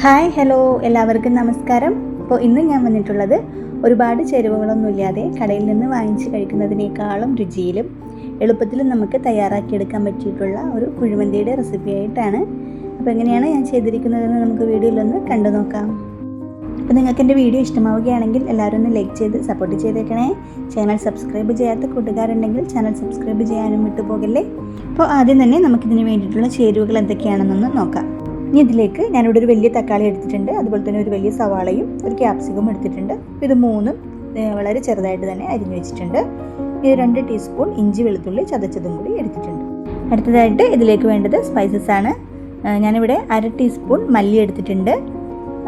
Hi hello എല്ലാവർക്കും നമസ്കാരം. ഇപ്പോൾ ഇന്ന് ഞാൻ വന്നിട്ടുള്ളത് ഒരുപാട് ചേരുവകളൊന്നും ഇല്ലാതെ കടയിൽ നിന്ന് വാങ്ങിച്ച് കഴിക്കുന്നതിനേക്കാളും രുചിയിലും എളുപ്പത്തിലും നമുക്ക് തയ്യാറാക്കിയെടുക്കാൻ പറ്റിയിട്ടുള്ള ഒരു കുഴിമന്തിയുടെ റെസിപ്പി ആയിട്ടാണ്. അപ്പോൾ എങ്ങനെയാണ് ഞാൻ ചെയ്തിരിക്കുന്നതെന്ന് നമുക്ക് വീഡിയോയിലൊന്ന് കണ്ടു നോക്കാം. അപ്പോൾ നിങ്ങൾക്ക് എന്റെ വീഡിയോ ഇഷ്ടമാവുകയാണെങ്കിൽ എല്ലാവരും ഒന്ന് ലൈക്ക് ചെയ്ത് സപ്പോർട്ട് ചെയ്തേക്കണേ. ചാനൽ സബ്സ്ക്രൈബ് ചെയ്യാത്ത കൂട്ടുകാരുണ്ടെങ്കിൽ ചാനൽ സബ്സ്ക്രൈബ് ചെയ്യാനും വിട്ടുപോകല്ലേ? അപ്പോൾ ആദ്യം തന്നെ നമുക്കിതിന് വേണ്ടിയിട്ടുള്ള ചേരുവകൾ എന്തൊക്കെയാണെന്നൊന്ന് നോക്കാം. ഇനി ഇതിലേക്ക് ഞാനിവിടെ ഒരു വലിയ തക്കാളി എടുത്തിട്ടുണ്ട്. അതുപോലെ തന്നെ ഒരു വലിയ സവാളയും ഒരു ക്യാപ്സിക്കും എടുത്തിട്ടുണ്ട്. ഇത് മൂന്നും വളരെ ചെറുതായിട്ട് തന്നെ അരിഞ്ഞു വെച്ചിട്ടുണ്ട്. ഇത് രണ്ട് ടീസ്പൂൺ ഇഞ്ചി വെളുത്തുള്ളി ചതച്ചതും കൂടി എടുത്തിട്ടുണ്ട്. അടുത്തതായിട്ട് ഇതിലേക്ക് വേണ്ടത് സ്പൈസസ് ആണ്. ഞാനിവിടെ അര ടീസ്പൂൺ മല്ലി എടുത്തിട്ടുണ്ട്.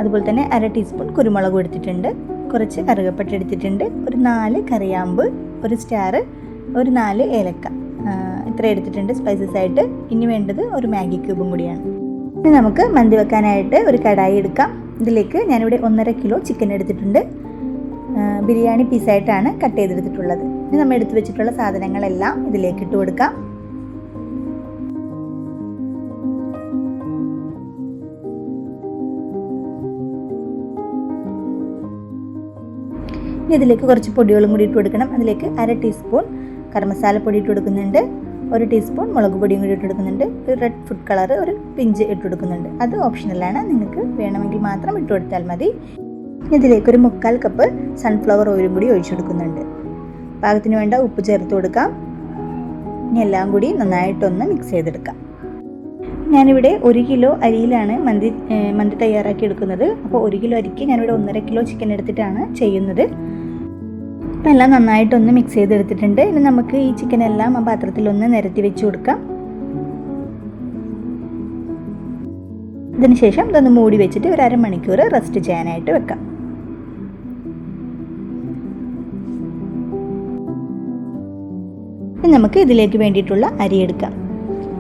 അതുപോലെ തന്നെ അര ടീസ്പൂൺ കുരുമുളകും എടുത്തിട്ടുണ്ട്. കുറച്ച് കറുകപ്പട്ട എടുത്തിട്ടുണ്ട്. ഒരു നാല് കറിയാമ്പ് ഒരു സ്റ്റാർ ഒരു നാല് ഏലക്ക. ഇത്ര എടുത്തിട്ടുണ്ട് സ്പൈസസ് ആയിട്ട്. ഇനി വേണ്ടത് ഒരു മാഗി ക്യൂബും കൂടിയാണ്. ഇനി നമുക്ക് മന്തി വെക്കാനായിട്ട് ഒരു കടായി എടുക്കാം. ഇതിലേക്ക് ഞാനിവിടെ ഒന്നര കിലോ ചിക്കൻ എടുത്തിട്ടുണ്ട്. ബിരിയാണി പീസായിട്ടാണ് കട്ട് ചെയ്തെടുത്തിട്ടുള്ളത്. ഇനി നമ്മൾ എടുത്തു വെച്ചിട്ടുള്ള സാധനങ്ങളെല്ലാം ഇതിലേക്ക് ഇട്ട് കൊടുക്കാം. ഇനി ഇതിലേക്ക് കുറച്ച് പൊടികളും കൂടി ഇട്ട് കൊടുക്കണം. അതിലേക്ക് അര ടീസ്പൂൺ കറമസാല മസാല പൊടി ഇട്ട് കൊടുക്കുന്നുണ്ട്. ഒരു ടീസ്പൂൺ മുളക് പൊടിയും കൂടി ഇട്ടെടുക്കുന്നുണ്ട്. ഒരു റെഡ് ഫുഡ് കളർ ഒരു പിഞ്ച് ഇട്ടെടുക്കുന്നുണ്ട്. അത് ഓപ്ഷണലാണ് നിങ്ങൾക്ക് വേണമെങ്കിൽ മാത്രം ഇട്ട് കൊടുത്താൽ മതി. ഇതിലേക്ക് ഒരു മുക്കാൽ കപ്പ് സൺഫ്ലവർ ഓയിലും കൂടി ഒഴിച്ചു കൊടുക്കുന്നുണ്ട് പാകത്തിന് വേണ്ട ഉപ്പ് ചേർത്ത് കൊടുക്കാം. ഇനി എല്ലാം കൂടി നന്നായിട്ടൊന്ന് മിക്സ് ചെയ്തെടുക്കാം. ഞാനിവിടെ ഒരു കിലോ അരിയിലാണ് മന്തി മന്തി തയ്യാറാക്കി എടുക്കുന്നത്. അപ്പോൾ ഒരു കിലോ അരിക്ക് ഞാനിവിടെ ഒന്നര കിലോ ചിക്കൻ എടുത്തിട്ടാണ് ചെയ്യുന്നത്. അപ്പം എല്ലാം നന്നായിട്ടൊന്ന് മിക്സ് ചെയ്തെടുത്തിട്ടുണ്ട്. ഇനി നമുക്ക് ഈ ചിക്കൻ എല്ലാം ആ പാത്രത്തിലൊന്ന് നിരത്തി വെച്ച് കൊടുക്കാം. ഇതിനുശേഷം ഇതൊന്ന് മൂടി വെച്ചിട്ട് ഒരു അരമണിക്കൂർ റെസ്റ്റ് ചെയ്യാനായിട്ട് വെക്കാം. ഇനി നമുക്ക് ഇതിലേക്ക് വേണ്ടിയിട്ടുള്ള അരി എടുക്കാം.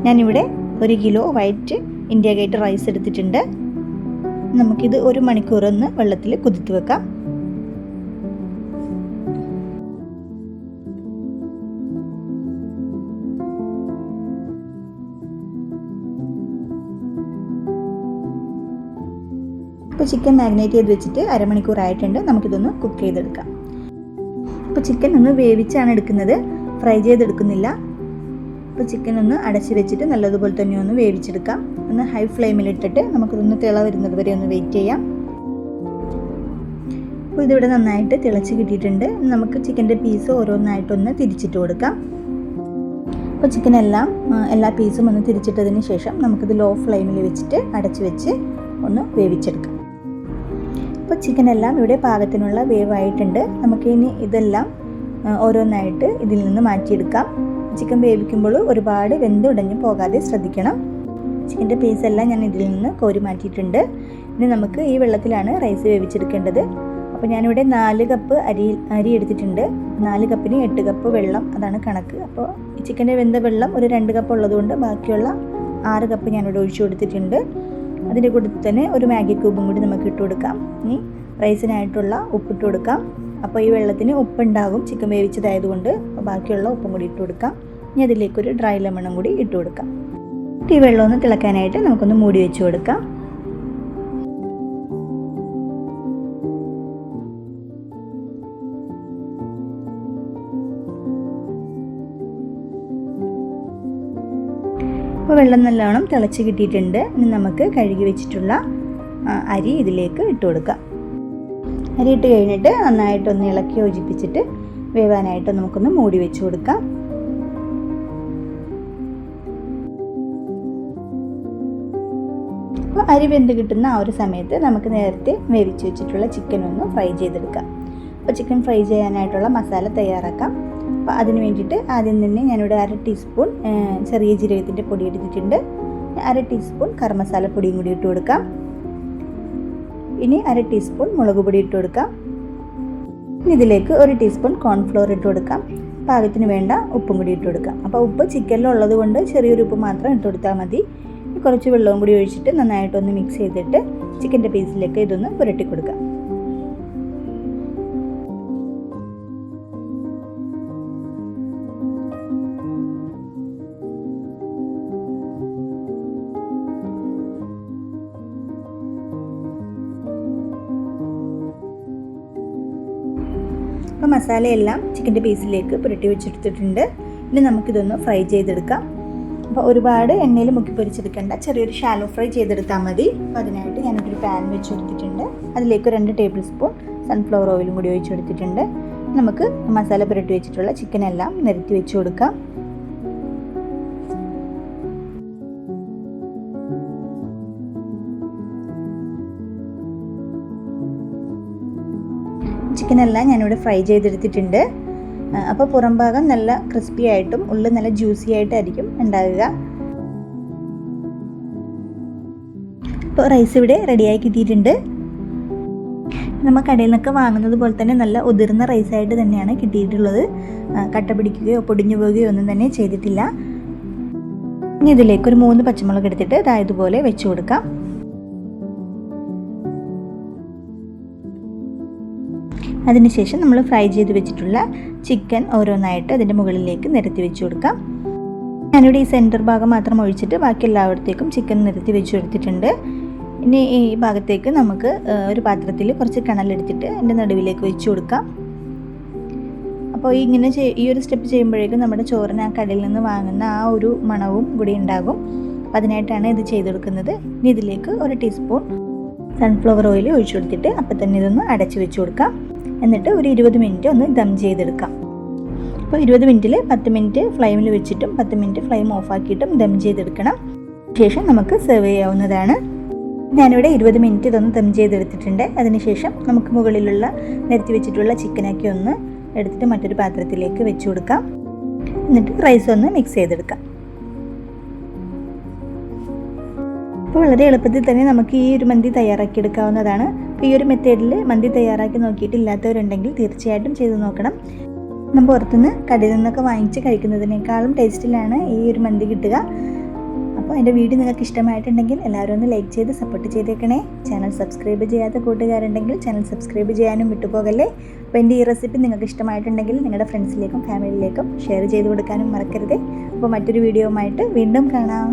ഞാനിവിടെ ഒരു kilo white India Gate rice എടുത്തിട്ടുണ്ട്. നമുക്കിത് ഒരു മണിക്കൂർ ഒന്ന് വെള്ളത്തിൽ കുതിർത്ത് വെക്കാം. ഇപ്പോൾ ചിക്കൻ മാഗ്നേറ്റ് ചെയ്ത് വെച്ചിട്ട് അരമണിക്കൂർ ആയിട്ടുണ്ട് നമുക്കിതൊന്ന് കുക്ക് ചെയ്തെടുക്കാം. ഇപ്പോൾ ചിക്കൻ ഒന്ന് വേവിച്ചാണ് എടുക്കുന്നത്. ഫ്രൈ ചെയ്തെടുക്കുന്നില്ല. ഇപ്പോൾ ചിക്കൻ ഒന്ന് അടച്ച് വെച്ചിട്ട് നല്ലതുപോലെ തന്നെ ഒന്ന് വേവിച്ചെടുക്കാം. ഒന്ന് ഹൈ ഫ്ലെയിമിലിട്ടിട്ട് നമുക്കിതൊന്ന് തിള വരുന്നത് വരെ ഒന്ന് വെയിറ്റ് ചെയ്യാം. അപ്പോൾ ഇതിവിടെ നന്നായിട്ട് തിളച്ച് കിട്ടിയിട്ടുണ്ട്. നമുക്ക് ചിക്കന്റെ പീസ് ഓരോന്നായിട്ടൊന്ന് തിരിച്ചിട്ട് കൊടുക്കാം. അപ്പോൾ ചിക്കൻ എല്ലാം എല്ലാ പീസും ഒന്ന് തിരിച്ചിട്ടതിന് ശേഷം നമുക്കിത് ലോ ഫ്ലെയിമിൽ വെച്ചിട്ട് അടച്ച് വെച്ച് ഒന്ന് വേവിച്ചെടുക്കാം. ചിക്കൻ എല്ലാം ഇവിടെ പാകത്തിനുള്ള വേവായിട്ടുണ്ട്. നമുക്ക് ഇനി ഇതെല്ലാം ഓരോന്നായിട്ട് ഇതിൽ നിന്ന് മാറ്റിയെടുക്കാം. ചിക്കൻ വേവിക്കുമ്പോൾ ഒരുപാട് വെന്ത് ഉടഞ്ഞു പോകാതെ ശ്രദ്ധിക്കണം. ചിക്കന്റെ പീസെല്ലാം ഞാൻ ഇതിൽ നിന്ന് കോരി മാറ്റിയിട്ടുണ്ട്. ഇനി നമുക്ക് ഈ വെള്ളത്തിലാണ് റൈസ് വേവിച്ചെടുക്കേണ്ടത്. അപ്പോൾ ഞാനിവിടെ നാല് കപ്പ് അരി അരി എടുത്തിട്ടുണ്ട്. നാല് കപ്പിന് എട്ട് കപ്പ് വെള്ളം അതാണ് കണക്ക്. അപ്പോൾ ചിക്കന്റെ വെന്ത വെള്ളം ഒരു രണ്ട് കപ്പ് ഉള്ളതുകൊണ്ട് ബാക്കിയുള്ള ആറ് കപ്പ് ഞാനിവിടെ ഒഴിച്ചു കൊടുത്തിട്ടുണ്ട്. അതിന്റെ കൂടെ തന്നെ ഒരു മാഗി ക്യൂബും കൂടി നമുക്ക് ഇട്ട് കൊടുക്കാം. ഇനി റൈസിനായിട്ടുള്ള ഉപ്പിട്ട് കൊടുക്കാം. അപ്പോൾ ഈ വെള്ളത്തിന് ഉപ്പുണ്ടാകും ചിക്കൻ വേവിച്ചതായതുകൊണ്ട് ബാക്കിയുള്ള ഉപ്പും കൂടി ഇട്ട് കൊടുക്കാം. ഇനി അതിലേക്കൊരു ഡ്രൈ ലെമണും കൂടി ഇട്ട് കൊടുക്കാം. ഈ വെള്ളം ഒന്ന് തിളക്കാനായിട്ട് നമുക്കൊന്ന് മൂടി വെച്ച് കൊടുക്കാം. അപ്പോൾ വെള്ളം നല്ലവണ്ണം തിളച്ച് കിട്ടിയിട്ടുണ്ട്. ഇനി നമുക്ക് കഴുകി വെച്ചിട്ടുള്ള അരി ഇതിലേക്ക് ഇട്ട് കൊടുക്കാം. അരി ഇട്ട് കഴിഞ്ഞിട്ട് നന്നായിട്ടൊന്ന് ഇളക്കി യോജിപ്പിച്ചിട്ട് വേവാനായിട്ട് നമുക്കൊന്ന് മൂടി വെച്ച് കൊടുക്കാം. അപ്പോൾ അരി വെന്ത് കിട്ടുന്ന ആ ഒരു സമയത്ത് നമുക്ക് നേരത്തെ വേവിച്ച് വെച്ചിട്ടുള്ള ചിക്കൻ ഒന്ന് ഫ്രൈ ചെയ്തെടുക്കാം. അപ്പോൾ ചിക്കൻ ഫ്രൈ ചെയ്യാനായിട്ടുള്ള മസാല തയ്യാറാക്കാം. അപ്പോൾ അതിന് വേണ്ടിയിട്ട് ആദ്യം തന്നെ ഞാനിവിടെ അര ടീസ്പൂൺ ചെറിയ ജീരകത്തിന്റെ പൊടി എടുത്തിട്ടുണ്ട്. അര ടീസ്പൂൺ കർമ്മസാല പൊടിയും കൂടി ഇട്ട് കൊടുക്കാം. ഇനി അര ടീസ്പൂൺ മുളക് പൊടി ഇട്ട് കൊടുക്കാം. ഇനി ഇതിലേക്ക് ഒരു ടീസ്പൂൺ കോൺഫ്ലോർ ഇട്ട് കൊടുക്കാം. പാകത്തിന് വേണ്ട ഉപ്പും കൂടി ഇട്ട് കൊടുക്കാം. അപ്പോൾ ഉപ്പ് ചിക്കനിലുള്ളത് കൊണ്ട് ചെറിയൊരു ഉപ്പ് മാത്രം ഇട്ട് കൊടുത്താൽ മതി. കുറച്ച് വെള്ളവും കൂടി ഒഴിച്ചിട്ട് നന്നായിട്ടൊന്ന് മിക്സ് ചെയ്തിട്ട് ചിക്കന്റെ പീസിലേക്ക് ഇതൊന്ന് പുരട്ടി കൊടുക്കാം. മസാലയെല്ലാം ചിക്കന്റെ പീസിലേക്ക് പുരട്ടി വെച്ചെടുത്തിട്ടുണ്ട്. ഇനി നമുക്കിതൊന്ന് ഫ്രൈ ചെയ്തെടുക്കാം. അപ്പോൾ ഒരുപാട് എണ്ണയിൽ മുക്കി പൊരിച്ചെടുക്കേണ്ട. ചെറിയൊരു ഷാലോ ഫ്രൈ ചെയ്തെടുത്താൽ മതി. അപ്പോൾ അതിനായിട്ട് ഞാനൊരു പാൻ വെച്ച് കൊടുത്തിട്ടുണ്ട് അതിലേക്ക് രണ്ട് ടേബിൾ സ്പൂൺ സൺഫ്ലവർ ഓയിലും കൂടി ഒഴിച്ച് കൊടുത്തിട്ടുണ്ട് നമുക്ക് മസാല പുരട്ടി വെച്ചിട്ടുള്ള ചിക്കനെല്ലാം നിരത്തി വെച്ച് കൊടുക്കാം. ചിക്കനെല്ലാം ഞാനിവിടെ ഫ്രൈ ചെയ്തെടുത്തിട്ടുണ്ട്. അപ്പോൾ പുറം ഭാഗം നല്ല ക്രിസ്പി ആയിട്ടും ഉള്ളിൽ നല്ല ജ്യൂസി ആയിട്ടായിരിക്കും ഉണ്ടാകുക ഇപ്പോൾ റൈസ് ഇവിടെ റെഡിയായി കിട്ടിയിട്ടുണ്ട്. നമ്മൾ കടയിൽ നിന്നൊക്കെ വാങ്ങുന്നത് പോലെ തന്നെ നല്ല ഉതിർന്ന റൈസ് ആയിട്ട് തന്നെയാണ് കിട്ടിയിട്ടുള്ളത്. കട്ട പിടിക്കുകയോ പൊടിഞ്ഞു പോവുകയോ ഒന്നും തന്നെ ചെയ്തിട്ടില്ല. ഇനി ഇതിലേക്ക് ഒരു മൂന്ന് പച്ചമുളക് എടുത്തിട്ട് ഇതായതുപോലെ വെച്ച് കൊടുക്കാം. അതിനുശേഷം നമ്മൾ ഫ്രൈ ചെയ്ത് വെച്ചിട്ടുള്ള ചിക്കൻ ഓരോന്നായിട്ട് അതിന്റെ മുകളിലേക്ക് നിരത്തി വെച്ച് കൊടുക്കാം. ഞാനിവിടെ ഈ സെന്റർ ഭാഗം മാത്രം ഒഴിച്ചിട്ട് ബാക്കി എല്ലായിടത്തേക്കും ചിക്കൻ നിരത്തി വെച്ച് കൊടുത്തിട്ടുണ്ട്. ഇനി ഈ ഭാഗത്തേക്ക് നമുക്ക് ഒരു പാത്രത്തിൽ കുറച്ച് കണലെടുത്തിട്ട് അതിന്റെ നടുവിലേക്ക് വെച്ച് കൊടുക്കാം. അപ്പോൾ ഇങ്ങനെ ഈ ഒരു സ്റ്റെപ്പ് ചെയ്യുമ്പോഴേക്കും നമ്മുടെ ചോറിന് ആ കടയിൽ നിന്ന് വാങ്ങുന്ന ആ ഒരു മണവും കൂടി ഉണ്ടാകും. അപ്പോൾ അതിനായിട്ടാണ് ഇത് ചെയ്ത് കൊടുക്കുന്നത്. ഇനി ഇതിലേക്ക് ഒരു ടീസ്പൂൺ സൺഫ്ലവർ ഓയിൽ ഒഴിച്ചു കൊടുത്തിട്ട് അപ്പം തന്നെ ഇതൊന്ന് അടച്ച് വെച്ച് കൊടുക്കാം. എന്നിട്ട് ഒരു ഇരുപത് മിനിറ്റ് ഒന്ന് ദം ചെയ്തെടുക്കാം. അപ്പോൾ ഇരുപത് മിനിറ്റിൽ പത്ത് മിനിറ്റ് ഫ്ലെയിമിൽ വെച്ചിട്ടും പത്ത് മിനിറ്റ് ഫ്ലെയിം ഓഫാക്കിയിട്ടും ദം ചെയ്തെടുക്കണം. ശേഷം നമുക്ക് സെർവ് ചെയ്യാവുന്നതാണ്. ഞാനിവിടെ ഇരുപത് മിനിറ്റ് ഇതൊന്ന് ദം ചെയ്തെടുത്തിട്ടുണ്ട്. അതിനുശേഷം നമുക്ക് മുകളിലുള്ള നിരത്തി വെച്ചിട്ടുള്ള ചിക്കനൊക്കെ ഒന്ന് എടുത്തിട്ട് മറ്റൊരു പാത്രത്തിലേക്ക് വെച്ച് കൊടുക്കാം. എന്നിട്ട് റൈസ് ഒന്ന് മിക്സ് ചെയ്തെടുക്കാം. അപ്പോൾ വളരെ എളുപ്പത്തിൽ തന്നെ നമുക്ക് ഈ ഒരു മന്തി തയ്യാറാക്കി എടുക്കാവുന്നതാണ് അപ്പോൾ ഈ ഒരു മെത്തേഡിൽ മന്തി തയ്യാറാക്കി നോക്കിയിട്ടില്ലാത്തവരുണ്ടെങ്കിൽ തീർച്ചയായിട്ടും ചെയ്തു നോക്കണം. നമ്മൾ പുറത്തുനിന്ന് കടയിൽ നിന്നൊക്കെ വാങ്ങിച്ച് കഴിക്കുന്നതിനേക്കാളും ടേസ്റ്റിലാണ് ഈ ഒരു മന്തി കിട്ടുക. അപ്പോൾ എന്റെ വീഡിയോ നിങ്ങൾക്ക് ഇഷ്ടമായിട്ടുണ്ടെങ്കിൽ എല്ലാവരും ഒന്ന് ലൈക്ക് ചെയ്ത് സപ്പോർട്ട് ചെയ്തേക്കണേ. ചാനൽ സബ്സ്ക്രൈബ് ചെയ്യാത്ത കൂട്ടുകാരുണ്ടെങ്കിൽ ചാനൽ സബ്സ്ക്രൈബ് ചെയ്യാനും വിട്ടുപോകല്ലേ? അപ്പോൾ എന്റെ ഈ റെസിപ്പി നിങ്ങൾക്ക് ഇഷ്ടമായിട്ടുണ്ടെങ്കിൽ നിങ്ങളുടെ ഫ്രണ്ട്സിലേക്കും ഫാമിലിയിലേക്കും ഷെയർ ചെയ്ത് കൊടുക്കാനും മറക്കരുത്. അപ്പോൾ മറ്റൊരു വീഡിയോയുമായിട്ട് വീണ്ടും കാണാം.